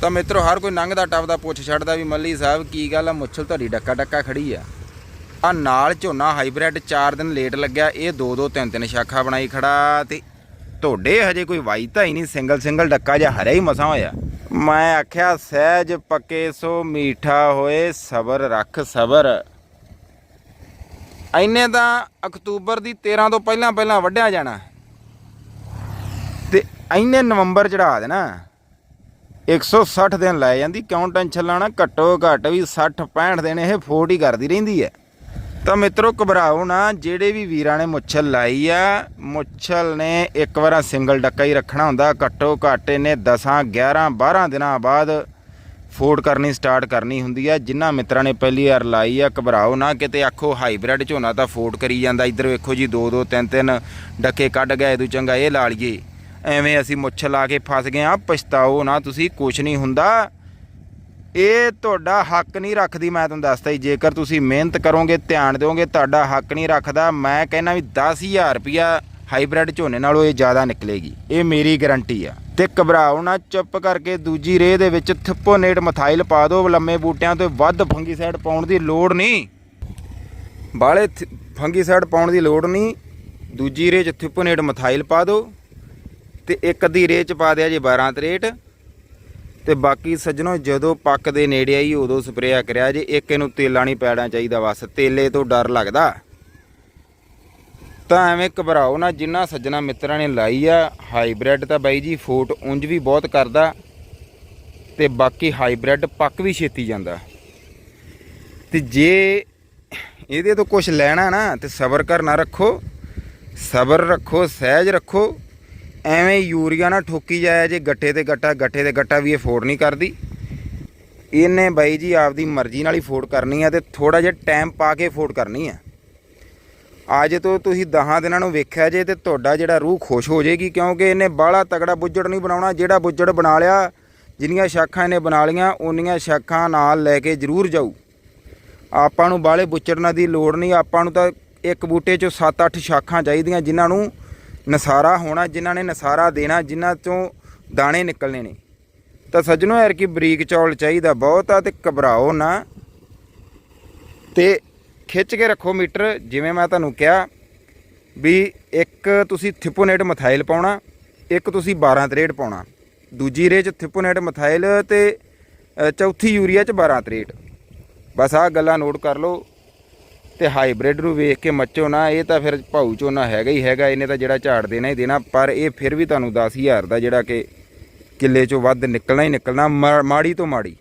ਤਾਂ ਮਿੱਤਰੋ, ਹਰ ਕੋਈ ਲੰਘਦਾ ਟੱਪਦਾ, ਪੁੱਛ ਛੱਡਦਾ ਵੀ ਮੱਲੀ ਸਾਹਿਬ, ਕੀ ਗੱਲ ਆ? ਮੁੱਛਲ ਤੁਹਾਡੀ ਡੱਕਾ ਡੱਕਾ ਖੜੀ ਆ। ਆ ਨਾਲ ਝੋਨਾ ਹਾਈਬ੍ਰਿਡ 4 ਦਿਨ ਲੇਟ ਲੱਗਿਆ, ਇਹ 2 2 3 3 ਸ਼ਾਖਾ ਬਣਾਈ ਖੜਾ ਤੇ ਤੁਹਾਡੇ ਹਜੇ ਕੋਈ ਵਾਈ ਤਾਂ ਹੀ ਨਹੀਂ ਸਿੰਗਲ ਸਿੰਗਲ ਡੱਕਾ ਜਾਂ ਹਰਿਆ ਹੀ ਮਸਾਂ ਹੋਇਆ। ਮੈਂ ਆਖਿਆ, ਸਹਿਜ ਪੱਕੇ ਸੋ ਮੀਠਾ ਹੋਏ, ਸਬਰ ਰੱਖ ਸਬਰ। ਐਨੇ ਤਾਂ ਅਕਤੂਬਰ ਦੀ 13 ਤੋਂ ਪਹਿਲਾਂ ਪਹਿਲਾਂ ਵੱਢਿਆ ਜਾਣਾ। ਤੇ ਐਨੇ ਨਵੰਬਰ ਚੜਾ ਦੇਣਾ। 160 ਦਿਨ ਲੈ ਜਾਂਦੀ, ਕਿਉਂ ਟੈਨਸ਼ਨ ਲਾਣਾ ਘੱਟੋ ਘੱਟ ਵੀ 60 65 ਦਿਨ ਇਹ ਫੋਟ ਹੀ ਕਰਦੀ ਰਹਿੰਦੀ ਹੈ। ਤਾਂ ਮਿੱਤਰੋ, ਘਬਰਾਓ ਨਾ, ਜਿਹੜੇ ਵੀ ਵੀਰਾਂ ਨੇ ਮੁੱਛਲ ਲਾਈ ਆ, ਮੁੱਛਲ ਨੇ ਇੱਕ ਵਾਰਾ ਸਿੰਗਲ ਡੱਕਾ ਹੀ ਰੱਖਣਾ ਹੁੰਦਾ। ਘੱਟੋ ਘੱਟ ਇਹਨੇ 10 11 12 ਦਿਨਾਂ ਬਾਅਦ ਫੋਟ ਕਰਨੀ ਸਟਾਰਟ ਕਰਨੀ ਹੁੰਦੀ ਆ। ਜਿਨ੍ਹਾਂ ਮਿੱਤਰਾਂ ਨੇ ਪਹਿਲੀ ਵਾਰ ਲਾਈ ਆ, ਘਬਰਾਓ ਨਾ, ਕਿਤੇ ਆਖੋ ਹਾਈਬ੍ਰਿਡ ਝੋਨਾ ਤਾਂ ਫੋਟ ਕਰੀ ਜਾਂਦਾ। ਇੱਧਰ ਵੇਖੋ ਜੀ 2 2 3 3 ਡੱਕੇ ਕੱਢ ਗਏ ਇਹਦੂ ਚੰਗਾ ਇਹ ਲਾ ਲਈਏ। ਐਵੇਂ ਅਸੀਂ ਮੁੱਛ ਲਾ ਕੇ ਫਸ ਗਏ ਆ ਪਛਤਾਓ ਨਾ ਤੁਸੀਂ ਕੁਝ ਨਹੀਂ ਹੁੰਦਾ। ਇਹ ਤੁਹਾਡਾ ਹੱਕ ਨਹੀਂ ਰੱਖਦੀ, ਮੈਂ ਤੁਹਾਨੂੰ ਦੱਸਦਾ ਜੀ, ਜੇਕਰ ਤੁਸੀਂ ਮਿਹਨਤ ਕਰੋਗੇ, ਧਿਆਨ ਦਿਓਗੇ, ਤੁਹਾਡਾ ਹੱਕ ਨਹੀਂ ਰੱਖਦਾ, ਮੈਂ ਕਹਿੰਦਾ ਵੀ 10000 ਰੁਪਿਆ ਹਾਈਬ੍ਰਿਡ ਝੋਨੇ ਨਾਲੋਂ ਇਹ ਜ਼ਿਆਦਾ ਨਿਕਲੇਗੀ। ਇਹ ਮੇਰੀ ਗਾਰੰਟੀ ਆ। ਤੇ ਘਬਰਾਓ ਨਾ, ਚੁੱਪ ਕਰਕੇ ਦੂਜੀ ਰੇਹ ਦੇ ਵਿੱਚ ਥਿਪੋਨੇਟ ਮਥਾਈਲ ਪਾ ਦਿਓ, ਲੰਮੇ ਬੂਟਿਆਂ ਤੋਂ ਵੱਧ ਫੰਗੀਸਾਈਡ ਪਾਉਣ ਦੀ ਲੋੜ ਨਹੀਂ। ਬਾਲੇ ਫੰਗੀਸਾਈਡ ਪਾਉਣ ਦੀ ਲੋੜ ਨਹੀਂ, ਦੂਜੀ ਰੇਹ ਚ ਥਿਪੋਨੇਟ ਮਥਾਈਲ ਪਾ ਦਿਓ। ਤੇ ਇੱਕ ਅੱਧੀ ਰੇਹ ਚ ਪਾ ਦਿਆ ਜੇ 12 ਤਰੇਟ। ਤੇ ਬਾਕੀ ਸੱਜਣੋ, ਜਦੋਂ ਪੱਕ ਦੇ ਨੇੜੇ ਆਈ, ਉਦੋਂ ਸਪਰੇਆ ਕਰਿਆ ਜੇ। ਇੱਕ ਇਹਨੂੰ ਤੇਲਾ ਨਹੀਂ ਪੈਣਾ ਚਾਹੀਦਾ ਬਸ। ਤੇਲੇ ਤੋਂ ਡਰ ਲੱਗਦਾ। ਤਾਂ ਐਵੇਂ ਘਬਰਾਓ ਨਾ, ਜਿੰਨਾ ਸੱਜਣਾ ਮਿੱਤਰਾਂ ਨੇ ਲਾਈ ਆ, ਹਾਈਬ੍ਰਿਡ ਤਾਂ ਬਾਈ ਜੀ ਫੋਟ ਉਂਝ ਵੀ ਬਹੁਤ ਕਰਦਾ। ਤੇ ਬਾਕੀ ਹਾਈਬ੍ਰਿਡ ਪੱਕ ਵੀ ਛੇਤੀ ਜਾਂਦਾ। ਤੇ ਜੇ ਇਹਦੇ ਤੋਂ ਕੁਝ ਲੈਣਾ ਨਾ, ਤੇ ਸਬਰ ਕਰ ਨਾ ਰੱਖੋ। ਸਬਰ ਰੱਖੋ, ਸਹਿਜ ਰੱਖੋ। ਐਵੇਂ ਯੂਰੀਆ ਨਾ ਠੋਕੀ ਜਾਇਆ ਜੇ ਗੱਟੇ ਤੇ ਗੱਟਾ ਗੱਟੇ ਤੇ ਗੱਟਾ ਵੀ ਇਹ ਫੋੜ ਨਹੀਂ ਕਰਦੀ। ਇਹਨੇ ਬਾਈ ਜੀ ਆਪਦੀ ਮਰਜ਼ੀ ਨਾਲ ਹੀ ਫੋੜ ਕਰਨੀ ਆ ਤੇ ਥੋੜਾ ਜਿਹਾ ਟਾਈਮ ਪਾ ਕੇ ਫੋੜ ਕਰਨੀ ਆ। ਅੱਜ ਤੋਂ ਤੁਸੀਂ 10 ਦਿਨਾਂ ਨੂੰ ਵੇਖਿਆ ਜੇ ਤੇ ਤੁਹਾਡਾ ਜਿਹੜਾ ਰੂਹ ਖੁਸ਼ ਹੋ ਜਾਏਗੀ ਕਿਉਂਕਿ ਇਹਨੇ ਬਾਹਲਾ ਤਗੜਾ ਬੁੱਜੜ ਨਹੀਂ ਬਣਾਉਣਾ, ਜਿਹੜਾ ਬੁੱਜੜ ਬਣਾ ਲਿਆ, ਜਿੰਨੀਆਂ ਸ਼ਾਖਾਂ ਇਹਨੇ ਬਣਾ ਲੀਆਂ ਉਨੀਆਂ ਸ਼ਾਖਾਂ ਨਾਲ ਲੈ ਕੇ ਜ਼ਰੂਰ ਜਾਊ। ਆਪਾਂ ਨੂੰ ਬਾਹਲੇ ਬੁੱਚੜਨਾ ਦੀ ਲੋੜ ਨਹੀਂ, ਆਪਾਂ ਨੂੰ ਤਾਂ ਇੱਕ ਬੂਟੇ 'ਚੋਂ 7-8 ਸ਼ਾਖਾਂ ਚਾਹੀਦੀਆਂ ਜਿਨ੍ਹਾਂ ਨੂੰ ਨਸਾਰਾ ਹੋਣਾ, ਜਿਨ੍ਹਾਂ ਨੇ ਨਸਾਰਾ ਦੇਣਾ, ਜਿਨ੍ਹਾਂ ਤੋਂ ਦਾਣੇ ਨਿਕਲਣੇ ਨੇ। ਤਾਂ ਸੱਜਣੋ ਯਾਰ ਕੀ ਬਰੀਕ ਚੌਲ ਚਾਹੀਦਾ ਬਹੁਤ ਆ ਤੇ ਘਬਰਾਓ ਨਾ। ਤੇ ਖਿੱਚ ਕੇ ਰੱਖੋ ਮੀਟਰ, ਜਿਵੇਂ ਮੈਂ ਤੁਹਾਨੂੰ ਕਿਹਾ ਵੀ ਇੱਕ ਤੁਸੀਂ ਥਿਪੋਨੇਟ ਮਥਾਈਲ ਪਾਉਣਾ, ਇੱਕ ਤੁਸੀਂ 12 ਤਰੇਟ ਪਾਉਣਾ। ਦੂਜੀ ਰੇ ਚ ਥਿਪੋਨੇਟ ਮਥਾਈਲ ਤੇ ਚੌਥੀ ਯੂਰੀਆ ਚ 12 ਤਰੇਟ ਬਸ ਆਹ ਗੱਲਾਂ ਨੋਟ ਕਰ ਲਓ। ਤੇ ਹਾਈਬ੍ਰਿਡ ਨੂੰ ਵੇਖ ਕੇ ਮੱਚੋ ਨਾ, ਇਹ ਤਾਂ ਫਿਰ ਭਾਊ ਝੋਨਾ ਹੈਗਾ ਹੀ ਹੈਗਾ, ਇਹਨੇ ਤਾਂ ਜਿਹੜਾ ਝਾੜ ਦੇਣਾ ਹੀ ਦੇਣਾ, ਪਰ ਇਹ ਫਿਰ ਵੀ ਤੁਹਾਨੂੰ 10000 ਦਾ ਜਿਹੜਾ ਕਿ ਕਿੱਲੇ ਚੋਂ ਵੱਧ ਨਿਕਲਣਾ ਹੀ ਨਿਕਲਣਾ, ਮਾ- ਮਾੜੀ ਤੋਂ ਮਾੜੀ।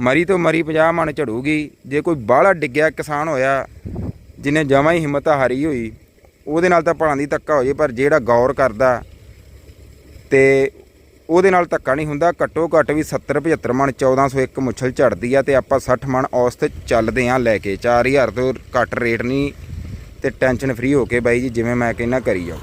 ਮਰੀ ਤੋਂ ਮਰੀ 50 ਮਣ ਝੜੂਗੀ, ਜੇ ਕੋਈ ਬਾਹਲਾ ਡਿੱਗਿਆ ਕਿਸਾਨ ਹੋਇਆ, ਜਿਹਨੇ ਜਮਾਂ ਹੀ ਹਿੰਮਤ ਹਾਰੀ ਹੋਈ, ਉਹਦੇ ਨਾਲ ਤਾਂ ਭਲਾਂ ਦੀ ਧੱਕਾ ਹੋ ਜੇ, ਪਰ ਜਿਹੜਾ ਗੌਰ ਕਰਦਾ ਤੇ ਉਹਦੇ ਨਾਲ ਧੱਕਾ ਨਹੀਂ ਹੁੰਦਾ, ਘੱਟੋ ਘੱਟ ਵੀ 70 75 ਮਣ 1401 ਮੁੱਛਲ ਝੜਦੀ ਆ ਤੇ ਆਪਾਂ 60 ਮਣ ਔਸਤ ਚੱਲਦੇ ਆ ਲੈ ਕੇ। 4000 ਤੋਂ ਘੱਟ ਰੇਟ ਨਹੀਂ ਤੇ ਟੈਨਸ਼ਨ ਫ੍ਰੀ ਹੋ ਕੇ ਬਾਈ ਜੀ, ਜਿਵੇਂ ਮੈਂ ਕਹਿੰਦਾ ਕਰੀ ਜਾਓ।